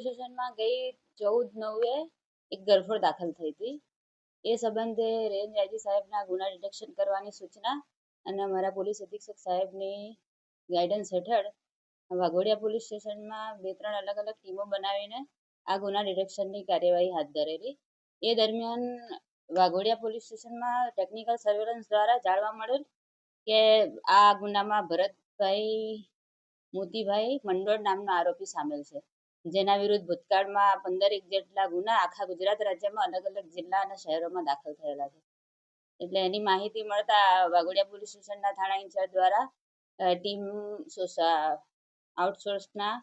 સ્ટેશનમાં ગઈ ચૌદ નવે એક ગરફોડ દાખલ થઈ હતી. એ સંબંધે રેન્જ આઈજી સાહેબના ગુના ડિટેક્શન કરવાની સૂચના અને અમારા પોલીસ અધિક્ષક સાહેબની ગાઈડન્સ હેઠળ વાઘોડિયા પોલીસ સ્ટેશનમાં બે ત્રણ અલગ અલગ ટીમો બનાવીને આ ગુના ડિટેક્શનની કાર્યવાહી હાથ ધરેલી. એ દરમિયાન વાઘોડિયા પોલીસ સ્ટેશનમાં ટેકનિકલ સર્વેલન્સ દ્વારા જાણવા મળેલ કે આ ગુનામાં ભરતભાઈ મોતીભાઈ મંડોળ નામનો આરોપી સામેલ છે. જેના વિરુદ્ધ ભૂતકાળમાં પંદર એક જેટલા ગુના આખા ગુજરાત રાજ્યમાં અલગ અલગ જિલ્લા અને શહેરોમાં દાખલ થયેલા છે. એટલે એની માહિતી મળતા વાઘોડિયા પોલીસ સ્ટેશનના થાણા ઇન્ચાર્જ દ્વારા ટીમ આઉટસોર્સના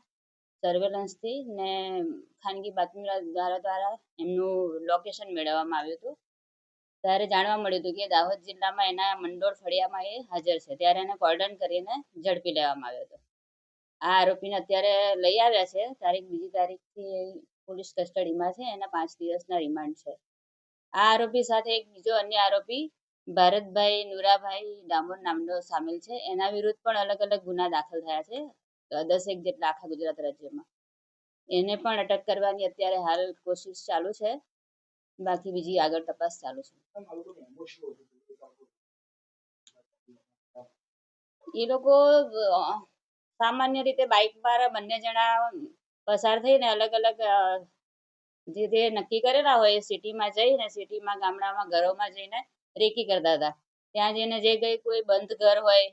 સર્વેલન્સથી ને ખાનગી બાતમીદારો દ્વારા એમનું લોકેશન મેળવવામાં આવ્યું હતું. ત્યારે જાણવા મળ્યું હતું કે દાહોદ જિલ્લામાં એના મંડોળ ફળિયામાં એ હાજર છે. ત્યારે એને કોર્ડન કરીને ઝડપી લેવામાં આવ્યો હતો. આ આરોપીને અત્યારે લઈ આવ્યા છે. તારીખ બીજી તારીખથી પોલીસ કસ્ટડીમાં છે. એના પાંચ દિવસના રિમાન્ડ છે. આ આરોપી સાથે એક બીજો અન્ય આરોપી, ભારતભાઈ નુરાભાઈ ડામોર નામનો સામેલ છે. એના વિરુદ્ધ પણ અલગ અલગ ગુના દાખલ થયા છે. દસ દસેક જેટલા આખા ગુજરાત રાજ્યમાં. એને પણ અટક કરવાની અત્યારે હાલ કોશિશ ચાલુ છે. બાકી બીજી આગળ તપાસ ચાલુ છે. એ લોકો સામાન્ય રીતે બાઇક પર બંને જણા પસાર થઈને અલગ અલગ જે જે નક્કી કરેલા હોય સિટીમાં જઈને, સિટીમાં, ગામડામાં, ઘરોમાં જઈને રેકી કરતા હતા. ત્યાં જઈને જે કઈ કોઈ બંધ ઘર હોય,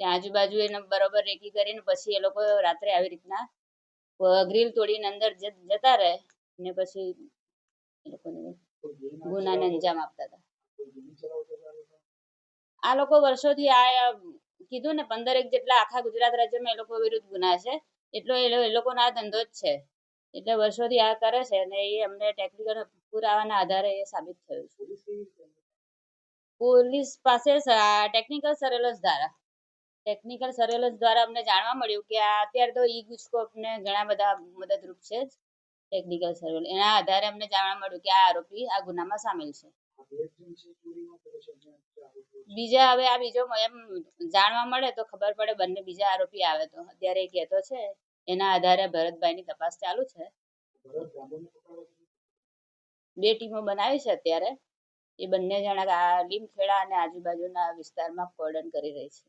ત્યાં આજુબાજુ એને બરોબર રેકી કરીને પછી એ લોકો રાત્રે આવી રીતના ગ્રીલ તોડીને અંદર જતા રહે ને પછી એ લોકોને ગુનાને અંજામ આપતા હતા. આ લોકો વર્ષોથી આ કીધું ને પંદરેક જેટલા આખા ગુજરાત રાજ્યમાં એ લોકો વિરુદ્ધ ગુના છે. એટલો એ લોકોનો આ ધંધો જ છે. એટલે વર્ષોથી આ કરે છે અને એ અમને ટેકનિકલ પુરાવાના આધારે એ સાબિત થયું છે. પોલીસ પાસે ટેકનિકલ સર્વેલન્સ દ્વારા. ટેકનિકલ સર્વેલન્સ દ્વારા અમને જાણવા મળ્યું કે આ અત્યારે તો ઈ ગુજકોપને ઘણા બધા મદદરૂપ છે ટેકનિકલ સર્વેલન્સ એના આધારે અમને જાણવા મળ્યું કે આ આરોપી આ ગુનામાં સામેલ છે. બીજા હવે આ બીજો એમ જાણવા મળે તો ખબર પડે બંને બીજા આરોપી આવે તો. અત્યારે એ કહેતો છે, એના આધારે ભરતભાઈની તપાસ ચાલુ છે. બે ટીમો બનાવી છે અત્યારે. એ બંને જણા લીમખેડા અને આજુબાજુના વિસ્તારમાં કોર્ડન કરી રહી છે.